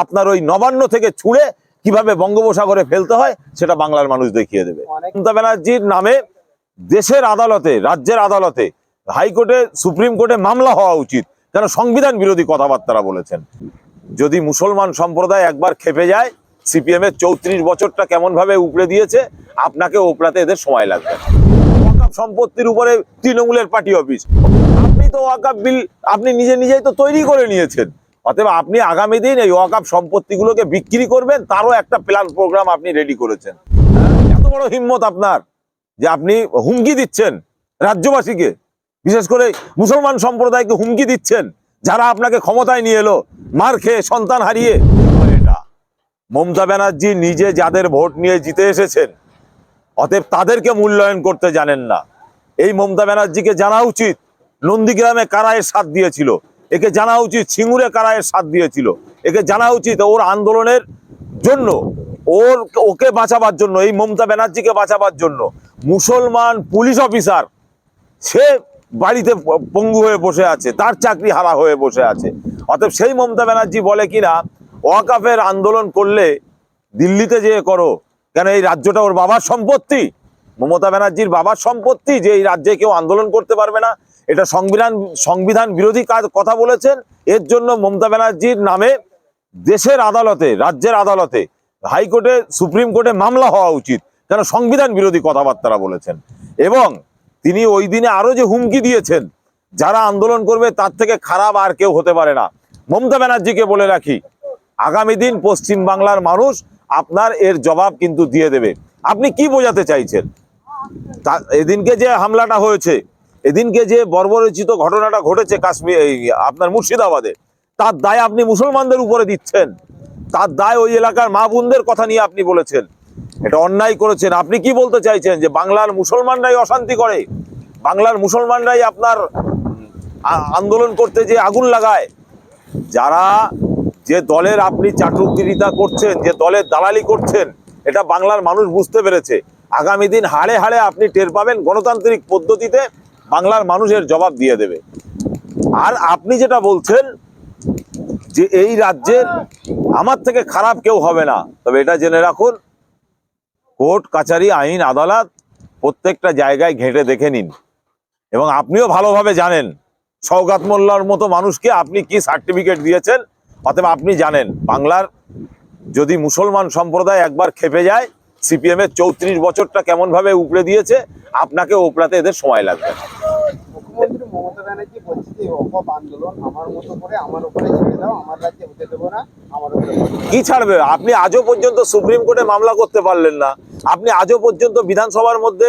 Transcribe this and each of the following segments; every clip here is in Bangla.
আপনার ওই নবান্ন থেকে ছুঁড়ে কীভাবে বঙ্গোপসাগরে ফেলতে হয় সেটা বাংলার মানুষ দেখিয়ে দেবে। মমতা ব্যানার্জির নামে দেশের আদালতে রাজ্যের আদালতে হাইকোর্টে সুপ্রিম কোর্টে মামলা হওয়া উচিত কেন সংবিধান বিরোধী কথাবার্তা বলেছেন। যদি মুসলমান সম্প্রদায় একবার খেপে যায় সিপিএম এর চৌত্রিশ বছরটা কেমন ভাবে উপড়ে দিয়েছে আপনাকে ওপড়াতে এদের সময় লাগবে। সম্পত্তির উপরে তৃণমূলের পার্টি অফিস। আপনি তো ওয়াকাফ বিল আপনি নিজে নিজেই তো তৈরি করে নিয়েছেন। অতএব আপনি আগামী দিন এই ওয়াকাফ সম্পত্তিগুলোকে বিক্রি করবেন, তারও একটা প্ল্যান প্রোগ্রাম আপনি রেডি করেছেন। এত বড় হিম্মত আপনার যে আপনি হুমকি দিচ্ছেন রাজ্যবাসীকে। বিশেষ করে মুসলমান সম্প্রদায়কে হুমকি দিচ্ছেন, যারা আপনাকে ক্ষমতায় নিয়ে এলো, মার খেয়ে সন্তান হারিয়ে। এটা মমতা ব্যানার্জি নিজে যাদের ভোট নিয়ে জিতে এসেছেন, অতএব তাদেরকে মূল্যায়ন করতে জানেন না। এই মমতা ব্যানার্জিকে জানা উচিত, নন্দীগ্রামে কারা এর সাথ দিয়েছিল। একে জানা উচিত সিঙ্গুরে কারা সাথ দিয়েছিল। একে জানা উচিত ওর আন্দোলনের জন্য, ওর, ওকে বাঁচাবার জন্য, এই মমতা ব্যানার্জিকে বাঁচাবার জন্য। মুসলমান পুলিশ অফিসার, সে বাড়িতে পঙ্গু হয়ে বসে আছে, তার চাকরি হারা হয়ে বসে আছে। অতএব সেই মমতা ব্যানার্জি বলে কিনা, ওয়াকাফের আন্দোলন করলে দিল্লিতে যেয়ে করো, কেন এই রাজ্যটা ওর বাবার সম্পত্তি? মমতা ব্যানার্জির বাবার সম্পত্তি যে এই রাজ্যে কেউ আন্দোলন করতে পারবে না এটা সংবিধান সংবিধান বিরোধী কাজ কথা বলেছেন। এর জন্য মমতা ব্যানার্জির নামে দেশের আদালতে, রাজ্যের আদালতে, হাইকোর্টে, সুপ্রিম কোর্টে মামলা হওয়া উচিত, কেন সংবিধান বিরোধী কথাবার্তা বলেছেন। এবং তিনি ওই দিনে আরও যে হুমকি দিয়েছেন, যারা আন্দোলন করবে তার থেকে খারাপ আর কেউ হতে পারে না। মমতা ব্যানার্জিকে বলে রাখি, আগামী দিন পশ্চিম বাংলার মানুষ আপনার এর জবাব কিন্তু দিয়ে দেবে। আপনি কি বোঝাতে চাইছেন? এদিনকে যে হামলাটা হয়েছে এদিনকে যে বর্বরচিত ঘটনাটা ঘটেছে কাশ্মীর আপনার মুর্শিদাবাদে, তার দায় আপনি মুসলমানদের উপরে দিচ্ছেন। তার দায় ওই এলাকার মা বোনদের কথা নিয়ে আপনি বলেছেন। এটা অন্যায় করেছেন। আপনি কি বলতে চাইছেন যে বাংলার মুসলমানরাই অশান্তি করে? বাংলার মুসলমানরাই আপনার আন্দোলন করতে যে আগুন লাগায়? যারা যে দলের আপনি চাটুকরিতা করছেন, যে দলের দালালি করছেন, এটা বাংলার মানুষ বুঝতে পেরেছে। আগামী দিন হাড়ে হাড়ে আপনি টের পাবেন গণতান্ত্রিক পদ্ধতিতে বাংলার মানুষের জবাব দিয়ে দেবে। আর আপনি যেটা বলছেন যে এই রাজ্যের আমার থেকে খারাপ কেউ হবে না, তবে এটা জেনে রাখুন, কোর্ট কাচারি আইন, আদালত প্রত্যেকটা জায়গায় ঘেঁটে দেখে নিন। এবং আপনিও ভালোভাবে জানেন সৌগাত মোল্লার মতো মানুষকে আপনি কি সার্টিফিকেট দিয়েছেন অতএব আপনি জানেন। বাংলার যদি মুসলমান সম্প্রদায় একবার খেপে যায়, সিপিএমের চৌত্রিশ বছরটা কেমনভাবে উপড়ে দিয়েছে, আপনাকে ওপরাতে এদের সময় লাগবে মমতা ব্যানার্জি বলছে যে অকপ আন্দোলন আমার মতো করে আমার উপরে ছেড়ে দাও, আমার রাজ্যে হতে দেবো না, আমার। কি ছাড়বে? আপনি আজও পর্যন্ত সুপ্রিম কোর্টে মামলা করতে পারলেন না। আপনি আজও পর্যন্ত বিধানসভার মধ্যে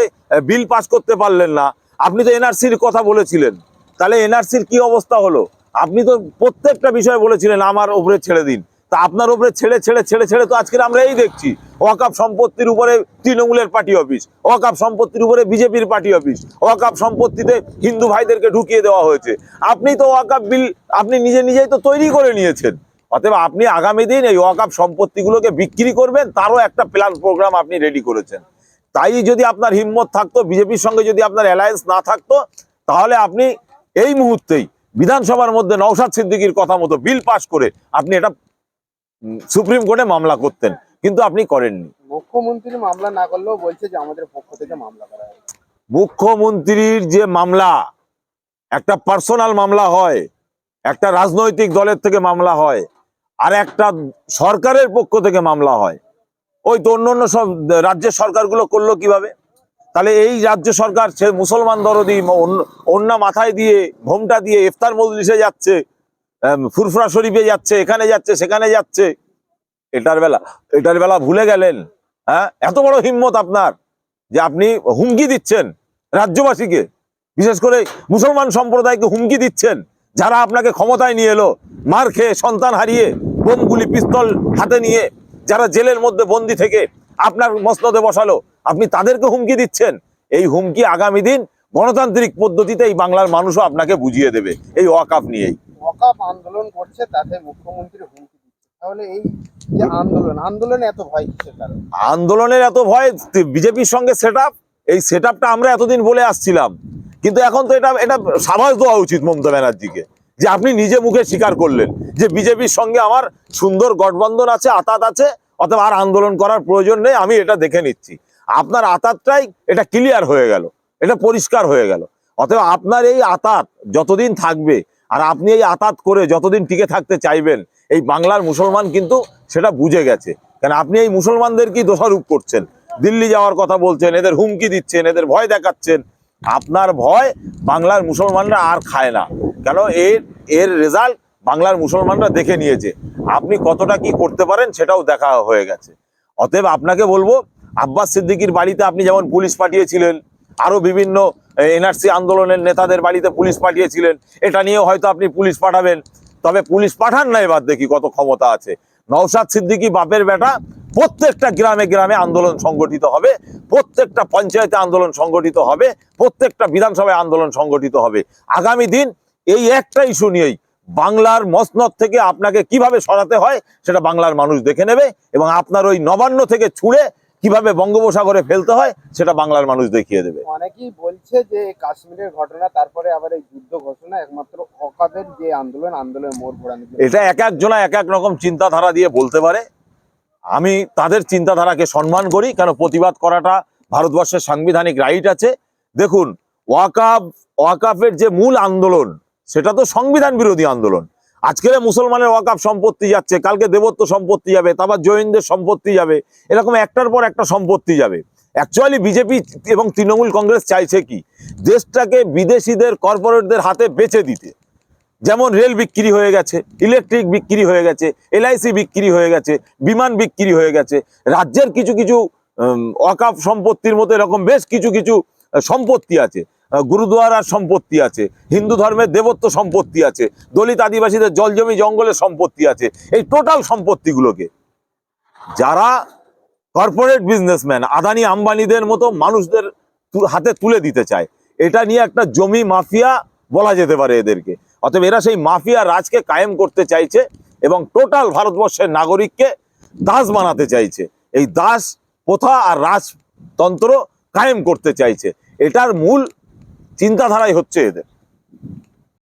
বিল পাস করতে পারলেন না। আপনি তো এনআরসির কথা বলেছিলেন। তাহলে এনআরসির কি অবস্থা হলো? আপনি তো প্রত্যেকটা বিষয় বলেছিলেন, আমার উপরে ছেড়ে দিন। তা আপনার উপরে ছেড়ে ছেড়ে ছেড়ে ছেড়ে তো আজকে আমরা এই দেখছি। ওয়াকাপ সম্পত্তির উপরে তৃণমূলের পার্টি অফিস ওয়াকাপ সম্পত্তির উপরে বিজেপির পার্টি অফিস ওয়াকাপ সম্পত্তিতে হিন্দু ভাইদেরকে ঢুকিয়ে দেওয়া হয়েছে। আপনি তো ওয়াকাপ বিল, আপনি নিজে নিজেই তো তৈরি করে নিয়েছেন। অতএব আপনি আগামী দিন এই ওয়াকাপ সম্পত্তিগুলোকে বিক্রি করবেন, তারও একটা প্ল্যান প্রোগ্রাম আপনি রেডি করেছেন। তাই যদি আপনার হিম্মত থাকতো, বিজেপির সঙ্গে যদি আপনার অ্যালায়েন্স না থাকতো, তাহলে আপনি এই মুহূর্তেই বিধানসভার মধ্যে নওশাদ সিদ্দিকির কথা মতো বিল পাশ করে আপনি এটা সুপ্রিম কোর্টে মামলা করতেন কিন্তু আপনি করেননি। মুখ্যমন্ত্রী মামলা না করলেও বলছে যে আমাদের পক্ষ থেকে মামলা করা মুখ্যমন্ত্রীর যে মামলা একটা পার্সোনাল মামলা হয় একটা রাজনৈতিক দলের থেকে মামলা হয় আর একটা সরকারের পক্ষ থেকে মামলা হয়। ওই তো অন্য অন্য সব রাজ্যের সরকারগুলো করল কীভাবে? তাহলে এই রাজ্য সরকার সে মুসলমান দরদি অন্য- মাথায় দিয়ে ঘোমটা দিয়ে ইফতার মজলিসে যাচ্ছে ফুরফুরা শরীফে যাচ্ছে, এখানে যাচ্ছে, সেখানে যাচ্ছে। এটার বেলা এটার বেলা ভুলে গেলেন হ্যাঁ? এত বড় হিম্মত আপনার যে আপনি হুমকি দিচ্ছেন রাজ্যবাসীকে। বিশেষ করে মুসলমান সম্প্রদায়কে হুমকি দিচ্ছেন, যারা আপনাকে ক্ষমতায় নিয়ে এলো, মার খেয়ে সন্তান হারিয়ে, বোমগুলি, পিস্তল হাতে নিয়ে, যারা জেলের মধ্যে বন্দি থেকে আপনার মসনদে বসালো, আপনি তাদেরকে হুমকি দিচ্ছেন। এই হুমকি আগামী দিন গণতান্ত্রিক পদ্ধতিতে এই বাংলার মানুষও আপনাকে বুঝিয়ে দেবে, এই ওয়াকাফ নিয়েই। অকাপ আন্দোলন করছে, তাতে মুখ্যমন্ত্রী হুমকি দিচ্ছে। তাহলে এই যে আন্দোলন, আন্দোলনে এত ভয় কিসের আন্দোলনের এত ভয়, বিজেপির সঙ্গে সেট এই সেট আমরা এতদিন বলে আসছিলাম। কিন্তু এখন তো এটা এটা সাবাস দেওয়া উচিত মমতা ব্যানার্জিকে, যে আপনি নিজে মুখে স্বীকার করলেন যে বিজেপির সঙ্গে আমার সুন্দর গঠবন্ধন আছে, আতাত আছে, অথবা আর আন্দোলন করার প্রয়োজন নেই, আমি এটা দেখে নিচ্ছি। আপনার আতাতটাই এটা ক্লিয়ার হয়ে গেল, এটা পরিষ্কার হয়ে গেল। অতএব আপনার এই আতাত যতদিন থাকবে আর আপনি এই আতাত করে যতদিন টিকে থাকতে চাইবেন, এই বাংলার মুসলমান কিন্তু সেটা বুঝে গেছে। কারণ আপনি এই মুসলমানদেরকেই দোষারোপ করছেন? দিল্লি যাওয়ার কথা বলছেন, এদের হুমকি দিচ্ছেন, এদের ভয় দেখাচ্ছেন। আপনার ভয় বাংলার মুসলমানরা আর খায় না। কেন? এর এর রেজাল্ট বাংলার মুসলমানরা দেখে নিয়েছে। আপনি কতটা কি করতে পারেন সেটাও দেখা হয়ে গেছে। অতএব আপনাকে বলব, আব্বাস সিদ্দিকির বাড়িতে আপনি যেমন পুলিশ পাঠিয়েছিলেন আরও বিভিন্ন এনআরসি আন্দোলনের নেতাদের বাড়িতে পুলিশ পাঠিয়েছিলেন। এটা নিয়েও হয়তো আপনি পুলিশ পাঠাবেন। তবে পুলিশ পাঠান না এবার দেখি কত ক্ষমতা আছে। নওশাদ সিদ্দিকী বাপের বেটা প্রত্যেকটা গ্রামে গ্রামে আন্দোলন সংগঠিত হবে। প্রত্যেকটা পঞ্চায়েতে আন্দোলন সংগঠিত হবে। প্রত্যেকটা বিধানসভায় আন্দোলন সংগঠিত হবে। আগামী দিন এই একটা ইস্যু নিয়েই বাংলার মসনদ থেকে আপনাকে কীভাবে সরাতে হয়, সেটা বাংলার মানুষ দেখে নেবে এবং আপনার ওই নবান্ন থেকে ছুঁড়ে কীভাবে বঙ্গোপসাগরে ফেলতে হয় সেটা বাংলার মানুষ দেখিয়ে দেবে। অনেকেই বলছে যে কাশ্মীরের ঘটনা তারপরে আবার এই যুদ্ধ ঘোষণা একমাত্র অকাবের যে আন্দোলন আন্দোলনের মোড় ঘোরানো এটা এক একজনা এক এক রকম চিন্তাধারা দিয়ে বলতে পারে। আমি তাদের চিন্তাধারাকে সম্মান করি কেন প্রতিবাদ করাটা ভারতবর্ষের সাংবিধানিক রাইট আছে। দেখুন ওয়াকাফ ওয়াকাফের যে মূল আন্দোলন সেটা তো সংবিধান বিরোধী আন্দোলন। আজকের মুসলমানের ওয়াকাফ সম্পত্তি যাচ্ছে, কালকে দেবত্ব সম্পত্তি যাবে, তারপর জৈনদের সম্পত্তি যাবে, এরকম একটার পর একটা সম্পত্তি যাবে। অ্যাকচুয়ালি বিজেপি এবং তৃণমূল কংগ্রেস চাইছে কি? দেশটাকে বিদেশিদের কর্পোরেটদের হাতে বেচে দিতে। যেমন রেল বিক্রি হয়ে গেছে ইলেকট্রিক বিক্রি হয়ে গেছে এলআইসি বিক্রি হয়ে গেছে, বিমান বিক্রি হয়ে গেছে, রাজ্যের কিছু কিছু অকাপ সম্পত্তির মতো এরকম বেশ কিছু কিছু সম্পত্তি আছে। গুরুদুয়ারার সম্পত্তি আছে, হিন্দু ধর্মের দেবত্ব সম্পত্তি আছে, দলিত আদিবাসীদের জলজমি জঙ্গলের সম্পত্তি আছে, এই টোটাল সম্পত্তিগুলোকে। যারা কর্পোরেট বিজনেসম্যান আদানি আম্বানিদের মতো মানুষদের হাতে তুলে দিতে চায়, এটা নিয়ে একটা জমি মাফিয়া বলা যেতে পারে এদেরকে। অতএব এরা সেই মাফিয়া রাজকে কায়েম করতে চাইছে এবং টোটাল ভারতবর্ষের নাগরিককে দাস বানাতে চাইছে। এই দাস প্রথা আর রাজতন্ত্র কায়েম করতে চাইছে। এটার মূল চিন্তাধারাই হচ্ছে এদের।